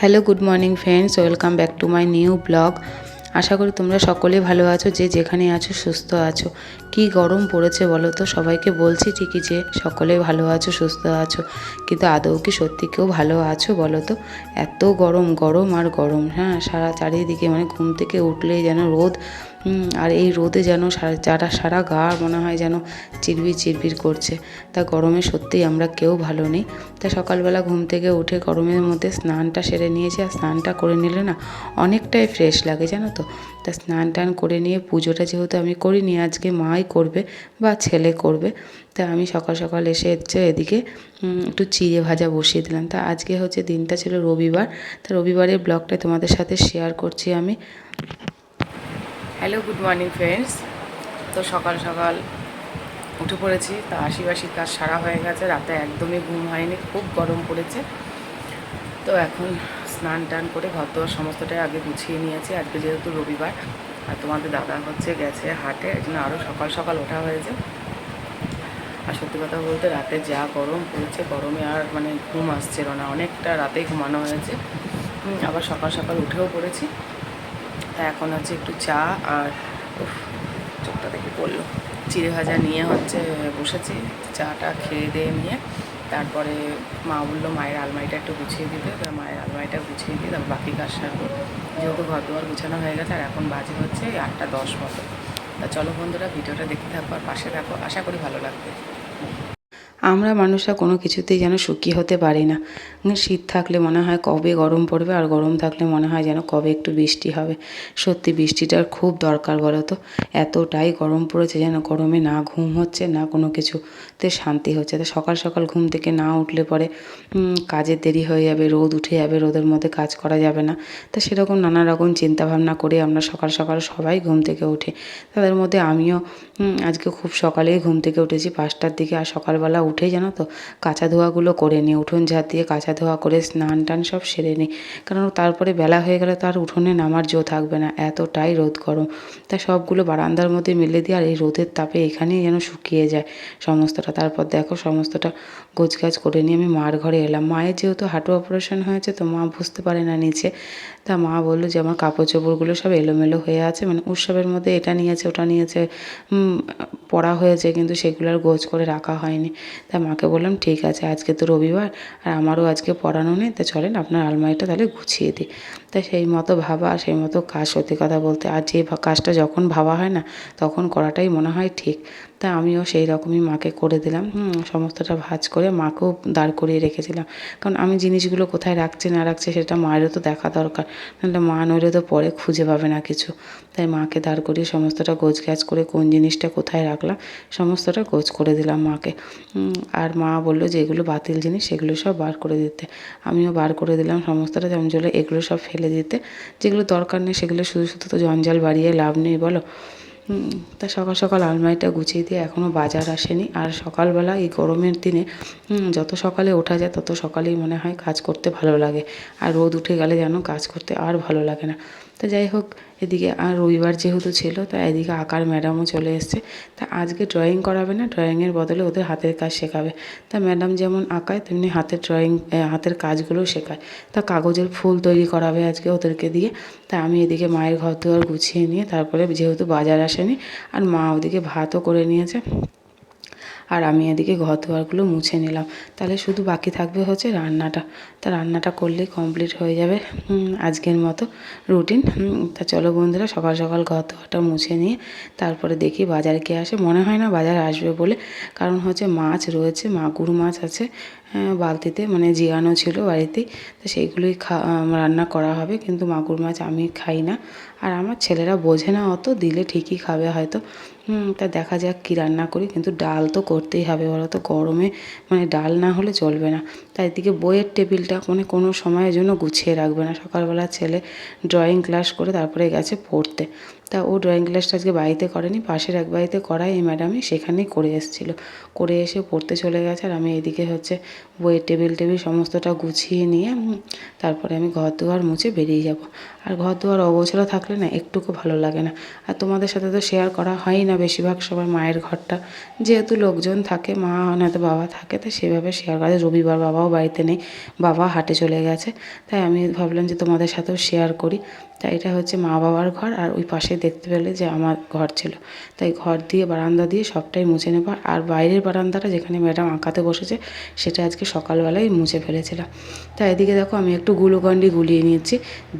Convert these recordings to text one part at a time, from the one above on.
Hello, good morning friends, welcome back to my new blog. আশা করি তোমরা সকলে ভালো আছো, যে যেখানে আছো, সুস্থ আছো। কি গরম পড়েছে বলো তো? সবাইকে বলছি ঠিকই যে সকলে ভালো আছো, সুস্থ আছো। কিন্তু আদৌ কি সত্যি কেউ ভালো আছো বলো তো? এত গরম গরম আর গরম হ্যাঁ? সারা চারিদিকে মানে ঘুম থেকে উঠলেই যেন রোদ। আর এই রোদে যেন সারা যারা সারা গা মনে হয় যেন চিরবির চিরবির করছে। তা গরমে সত্যিই আমরা কেউ ভালো নেই। তা সকালবেলা ঘুম থেকে উঠে গরমের মধ্যে স্নানটা সেরে নিয়েছি, আর স্নানটা করে নিলে না অনেকটাই ফ্রেশ লাগে, জানো তো? তা স্নান টান করে নিয়ে পুজোটা যেহেতু আমি করিনি, আজকে মাই করবে বা ছেলে করবে। তা আমি সকাল সকাল এসে হচ্ছে এদিকে একটু চিড়ে ভাজা বসিয়ে দিলাম। তা আজকে হচ্ছে দিনটা ছিল রবিবার। তা রবিবারের ব্লগটা তোমাদের সাথে শেয়ার করছি আমি। হ্যালো গুড মর্নিং ফ্রেন্ডস তো সকাল সকাল উঠে পড়েছি। তা আশিবাসি কাজ সারা হয়ে গেছে। রাতে একদমই ঘুম হয়নি, খুব গরম পড়েছে। তো এখন স্নান টান করে ঘর দোয়ার সমস্তটাই আগে গুছিয়ে নিয়েছি। আজকে যেহেতু রবিবার, আর তোমাদের দাদা হচ্ছে গেছে হাটে, এই জন্য আরও সকাল সকাল ওঠা হয়েছে। আর সত্যি কথা বলতে রাতে যা গরম পড়েছে, গরমে আর মানে ঘুম আসছিল না। অনেকটা রাতেই ঘুমানো হয়েছে। আবার সকাল সকাল উঠেও পড়েছি। তা এখন হচ্ছে একটু চা আর চোখটা দেখে পড়ল। চিড়ে ভাজা নিয়ে হচ্ছে বসেছি, চাটা খেয়ে দিয়ে নিয়ে, তারপরে মা বলল, মায়ের আলমারিটা একটু গুছিয়ে দিতে। তা মায়ের আলমারিটা গুছিয়ে দিয়ে তারপর বাকি কাজ সারবো। যেহেতু ঘর দুয়ার গুছানো হয়ে গেছে, আর এখন বাজে হচ্ছে আটটা দশ মতো। তা চলো বন্ধুরা, ভিডিওটা দেখতে থাকো আর পাশে থাকো। আশা করি ভালো লাগবে। আমরা মানুষরা কোনো কিছুতেই যেন সুখী হতে পারি না। শীত থাকলে মনে হয় কবে গরম পড়বে আর গরম থাকলে মনে হয় যেন কবে একটু বৃষ্টি হবে। সত্যি বৃষ্টিটার খুব দরকার বলো তো। এতটাই গরম পড়েছে যেন গরমে না ঘুম হচ্ছে, না কোনো কিছুতে শান্তি হচ্ছে। তো সকাল সকাল ঘুম থেকে না উঠলে পরে কাজের দেরি হয়ে যাবে, রোদ উঠে যাবে, রোদের মধ্যে কাজ করা যাবে না। তো সেরকম নানা রকম চিন্তাভাবনা করে আমরা সকাল সকাল সবাই ঘুম থেকে উঠি। তাদের মধ্যে আমিও আজকে খুব সকালেই ঘুম থেকে উঠেছি, পাঁচটার দিকে আর সকালবেলা উঠে জানো তো, কাঁচা ধোয়াগুলো করে নিই উঠোন ঝাঁত দিয়ে কাঁচা ধোয়া করে স্নান টান সব সেরে নিই কারণ তারপরে বেলা হয়ে গেলে তো আর উঠোনে নামার জো থাকবে না, এতটাই রোদ গরম। তা সবগুলো বারান্দার মধ্যে মেলে দিয়ে আর এই রোদের তাপে এখানেই যেন শুকিয়ে যায় সমস্তটা। তারপর দেখো সমস্তটা গোছগাছ করে নিয়ে আমি মার ঘরে এলাম। মায়ের যেহেতু হাঁটু অপারেশন হয়েছে, তো মা বুঝতে পারে না নিচে। তা মা বলল যে, আমার কাপড় চোপড়গুলো সব এলোমেলো হয়ে আছে। মানে উৎসবের মধ্যে এটা নিয়েছে, ওটা নিয়েছে পড়া হয়েছে, কিন্তু সেগুলো আর গোছ করে রাখা হয়নি। তা মাকে বললাম, ঠিক আছে, আজকে তো রবিবার, আর আমারও আজকে পড়ানো নেই। তা চলেন, আপনার আলমারিটা তাহলে গুছিয়ে দিই। তা সেই মতো ভাবা, সেই মতো কাজ সত্যি কথা বলতে, আর যে কাজটা যখন ভাবা হয় না, তখন করাটাই মনে হয় ঠিক। তা আমিও সেই রকমই মাকে করে দিলাম। সমস্তটা ভাজ করে মাকেও দাঁড় করিয়ে রেখেছিলাম। কারণ আমি জিনিসগুলো কোথায় রাখছি, না রাখছি সেটা মায়েরও তো দেখা দরকার। নাহলে মা নইলে তো পরে খুঁজে পাবে না কিছু। তাই মাকে দাঁড় করিয়ে সমস্তটা গোছ গাছ করে কোন জিনিসটা কোথায় রাখলাম, সমস্তটা গোছ করে দিলাম মাকে। আর মা বলল যে এগুলো বাতিল জিনিস, সেগুলো সব বার করে দিতে। আমিও বার করে দিলাম সমস্তটা যেমন এগুলো সব ফেলে দিতে। যেগুলো দরকার নেই সেগুলো শুধু শুধু তো জঞ্জাল বাড়িয়ে লাভ নেই বলো। তা সকাল সকাল আলমারিটা গুছিয়ে দিয়ে এখনও বাজার আসেনি। আর সকালবেলা এই গরমের দিনে যত সকালে ওঠা যায় তত সকালেই মনে হয় কাজ করতে ভালো লাগে। আর রোদ উঠে গেলে যেন কাজ করতে আর ভালো লাগে না। তো যাই হোক, এদিকে আর রবিবার যেহেতু ছিল, তা এদিকে আঁকার ম্যাডামও চলে এসছে। তা আজকে ড্রয়িং করাবে না ড্রয়িংয়ের বদলে ওদের হাতের কাজ শেখাবে। তা ম্যাডাম যেমন আঁকায়, তেমনি হাতের ড্রয়িং হাতের কাজগুলোও শেখায়। তা কাগজের ফুল তৈরি করাবে আজকে ওদেরকে দিয়ে। তা আমি এদিকে মায়ের ঘর দুয়ার গুছিয়ে নিয়ে, তারপরে যেহেতু বাজার আসেনি, আর মা ওদিকে ভাতও করে নিয়েছে। আর আমি এদিকে ঘর দুয়ারগুলো মুছে নিলাম। তাহলে শুধু বাকি থাকবে হচ্ছে রান্নাটা। তা রান্নাটা করলেই কমপ্লিট হয়ে যাবে আজকের মতো রুটিন তা চলো বন্ধুরা, সকাল সকাল ঘর দুয়ারটা মুছে নিয়ে তারপরে দেখি বাজারে কে আসে। মনে হয় না বাজার আসবে বলে, কারণ হচ্ছে মাছ রয়েছে মাগুর মাছ আছে বালতিতে মানে জিয়ানো ছিল বাড়িতেই তো সেইগুলোই খা রান্না করা হবে, কিন্তু মাগুর মাছ আমি খাই না। আর আমার ছেলেরা বোঝে না অত, দিলে ঠিকই খাবে হয়তো। তা দেখা যাক কী রান্না করি, কিন্তু ডাল তো করতেই হবে বলো তো গরমে মানে ডাল না হলে চলবে না। তাই এদিকে বইয়ের টেবিলটা মানে কোনো সময়ের জন্য গুছিয়ে রাখবে না। সকালবেলা ছেলে ড্রয়িং ক্লাস করে তারপরে গেছে পড়তে। তা ও ড্রয়িং ক্লাসটা আজকে বাড়িতে করেনি, পাশের এক বাড়িতে করায় এই ম্যাডামই সেখানেই করে এসেছিল। করে এসে পড়তে চলে গেছে আর আমি এদিকে হচ্ছে বইয়ের টেবিল টেবিল সমস্তটা গুছিয়ে নিয়ে তারপরে আমি ঘর দুয়ার মুছে বেরিয়ে যাব। আর ঘর দুয়ার অগোছালো থাকলে না একটুকু ভালো লাগে না। আর তোমাদের সাথে তো শেয়ার করা হয়ই না বেশিরভাগ সবার মায়ের ঘরটা। যেহেতু লোকজন থাকে, মা নয়তো বাবা থাকে তো সেভাবে শেয়ার করা। রবিবার বাবাও বাড়িতে নেই, বাবা হাটে চলে গেছে। তাই আমি ভাবলাম যে তোমাদের সাথেও শেয়ার করি। তাই এটা হচ্ছে মা বাবার ঘর আর ওই পাশে দেখতে পেলে যে আমার ঘর ছিল। তাই ঘর দিয়ে বারান্দা দিয়ে সবটাই মুছে নেব। আর বাইরের বারান্দাটা যেখানে ম্যাডাম আঁকাতে বসেছে, সেটা আজকে সকালবেলায় মুছে ফেলেছিলাম। তাই এদিকে দেখো আমি একটু গুলোকন্ডি গুলিয়ে নিয়েছি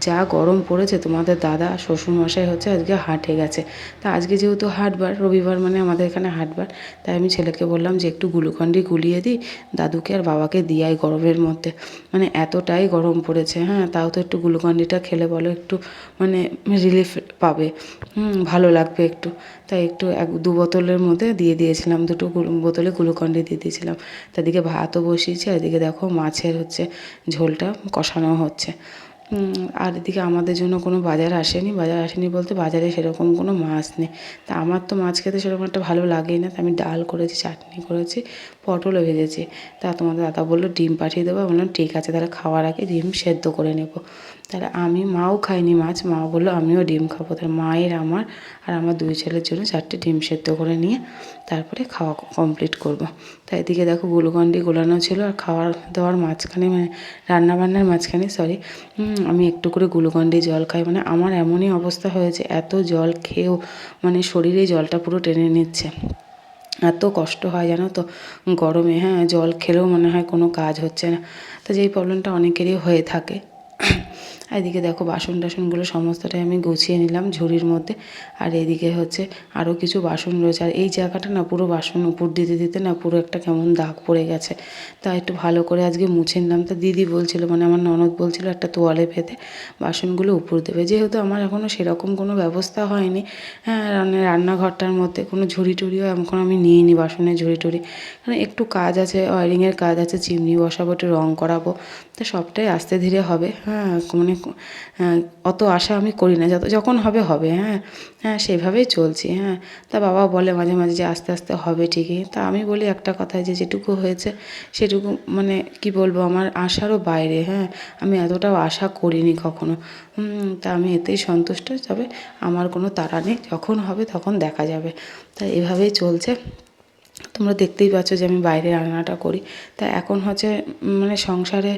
যা গরম পড়েছে, তোমাদের দাদা, শ্বশুরমশাই হচ্ছে আজকে হাটে গেছে। তা আজকে যেহেতু হাটবার, রবিবার মানে আমাদের এখানে হাটবার, তাই আমি ছেলেকে বললাম যে একটু গ্লুকন্ডি গুলিয়ে দিই, দাদুকে আর বাবাকে দিয়াই গরমের মধ্যে। মানে এতটাই গরম পড়েছে হ্যাঁ তাও তো একটু গ্লুকন্ডিটা খেলে বলো একটু মানে রিলিফ পাবে। ভালো লাগবে একটু। তাই একটু এক, দু বোতলের মধ্যে দিয়ে দিয়েছিলাম দুটো বোতলে গ্লুকন্ডি দিয়ে দিয়েছিলাম। তাদিকে ভাতও বসিয়েছি, আর এদিকে দেখো মাছের হচ্ছে ঝোলটা কষানো হচ্ছে। আর এদিকে আমাদের জন্য কোনো বাজার আসেনি। বাজার আসেনি বলতে বাজারে সেরকম কোনো মাছ নেই। তা আমার তো মাছ খেতে সেরকম একটা ভালো লাগেই না। তা আমি ডাল করেছি, চাটনি করেছি পটলও ভেজেছি। তা তোমাদের দাদা বলল ডিম পাঠিয়ে দেবো। বললাম, ঠিক আছে, তাহলে খাওয়ার আগে ডিম সেদ্ধ করে নেব। তাহলে আমি মাও খাইনি মাছ। মা বলল, আমিও ডিম খাব। তাহলে মায়ের আমার আর আমার দুই ছেলের জন্য চারটে ডিম সেদ্ধ করে নিয়ে তারপরে খাওয়া কমপ্লিট করব। তাই এদিকে দেখো গুলকন্ডি গোলানো ছিল আর খাওয়ার দাওয়ার মাঝখানে মানে রান্নাবান্নার মাঝখানে সরি আমি একটু করে গ্লুকন্ডি জল খাই। মানে আমার এমনই অবস্থা হয়েছে, এত জল খেয়েও মানে শরীরে জলটা পুরো টেনে নিচ্ছে। এত কষ্ট হয় জানো তো, গরমে হ্যাঁ জল খেলেও মনে হয় কোনো কাজ হচ্ছে না। তো যেই প্রবলেমটা অনেকেরই হয়ে থাকে। এদিকে দেখো বাসন টাসনগুলো সমস্তটাই আমি গুছিয়ে নিলাম ঝুড়ির মধ্যে। আর এদিকে হচ্ছে আরও কিছু বাসন রয়েছে। আর এই জায়গাটা না পুরো বাসন উপর দিতে দিতে না পুরো একটা কেমন দাগ পড়ে গেছে। তা একটু ভালো করে আজকে মুছে নিলাম। তা দিদি বলছিল মানে আমার ননদ বলছিল একটা তোয়ালে পেতে বাসনগুলো উপর দেবে। যেহেতু আমার এখনও সেরকম কোনো ব্যবস্থা হয়নি হ্যাঁ রান্নাঘরটার মধ্যে কোনো ঝুড়ি টুড়িও এখন আমি নিইনি বাসনের ঝুড়ি টুড়ি। কারণ একটু কাজ আছে, ওয়ারিংয়ের কাজ আছে, চিমনি বসাবো, একটু রং করাবো, তো সবটাই আস্তে ধীরে হবে। হ্যাঁ মানে অত আশা আমি করি না, যত, যখন হবে হবে হ্যাঁ হ্যাঁ সেভাবেই চলছি হ্যাঁ। তা বাবা বলে মাঝে মাঝে যে আস্তে আস্তে হবে ঠিকই। তা আমি বলি একটা কথা যে, যেটুকু হয়েছে, সেটুকু মানে কি বলব, আমার আশারও বাইরে হ্যাঁ। আমি এতটাও আশা করিনি কখনো। তা আমি এতেই সন্তুষ্ট, তবে আমার কোনো তাড়া নেই। যখন হবে, তখন দেখা যাবে। তা এভাবেই চলছে। তোমরা দেখতেই পাচ্ছ যে, আমি বাইরে রান্নাটা করি। তা এখন হচ্ছে মানে সংসারে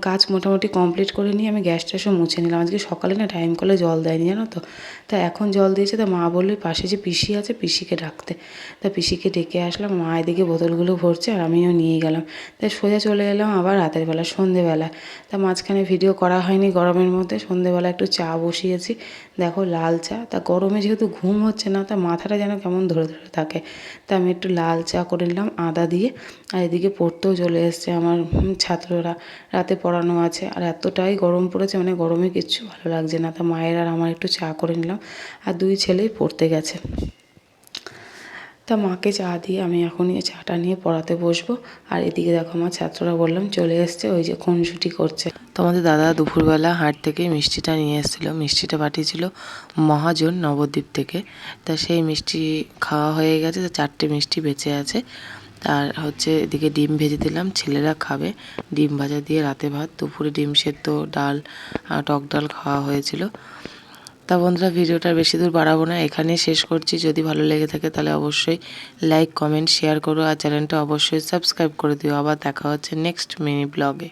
কাজ মোটামুটি কমপ্লিট করে নিয়ে আমি গ্যাস ট্যাসও মুছে নিলাম। আজকে সকালে না টাইম কলে জল দেয়নি, জানো তো? তা এখন জল দিয়েছে, তা মা বলল পাশে যে পিসি আছে, পিসিকে ডাকতে। তা পিসিকে ডেকে আসলাম, মা এদিকে বোতলগুলো ভরছে আর আমিও নিয়ে গেলাম। তাই সোজা চলে এলাম আবার রাতের বেলা, সন্ধেবেলা। তা মাঝখানে ভিডিও করা হয়নি গরমের মধ্যে, সন্ধেবেলা একটু চা বসিয়েছি। দেখো লাল চা, তা গরমে যেহেতু ঘুম হচ্ছে না, তা মাথাটা যেন কেমন ধরে ধরে থাকে। তা আমি একটু লাল চা করে নিলাম, আদা দিয়ে। আর এদিকে পড়তেও চলে এসছে আমার ছাত্ররা। রাতে পড়ানো আছে। আর এতটাই গরম পড়েছে মানে গরমে কিচ্ছু ভালো লাগছে না। তা মায়ের আর আমার একটু চা করে নিলাম। আর দুই ছেলেই পড়তে গেছে। তা মাকে চা দিয়ে আমি এখন এই চাটা নিয়ে পড়াতে বসবো। আর এদিকে দেখো আমার ছাত্ররা বললাম, চলে এসছে, ওই যে খুনসুটি করছে। তোমাদের দাদা দুপুরবেলা হাট থেকে মিষ্টিটা নিয়ে এসেছিল। মিষ্টিটা পাঠিয়েছিল মহাজন নবদ্বীপ থেকে। তা সেই মিষ্টি খাওয়া হয়ে গেছে। তা চারটে মিষ্টি বেঁচে আছে। আর হচ্ছে এদিকে ডিম ভেজে দিলাম, ছেলেরা খাবে। ডিম ভাজা দিয়ে রাতে ভাত, দুপুরে ডিম সেদ্ধ, ডাল টক ডাল খাওয়া হয়েছিল। তা বন্ধুরা, ভিডিওটা বেশি দূর বাড়াবো না, এখানেই শেষ করছি। যদি ভালো লেগে থাকে তাহলে অবশ্যই লাইক কমেন্ট শেয়ার করো, আর চ্যানেলটা অবশ্যই সাবস্ক্রাইব করে দিও। আবার দেখা হচ্ছে নেক্সট মিনি ব্লগে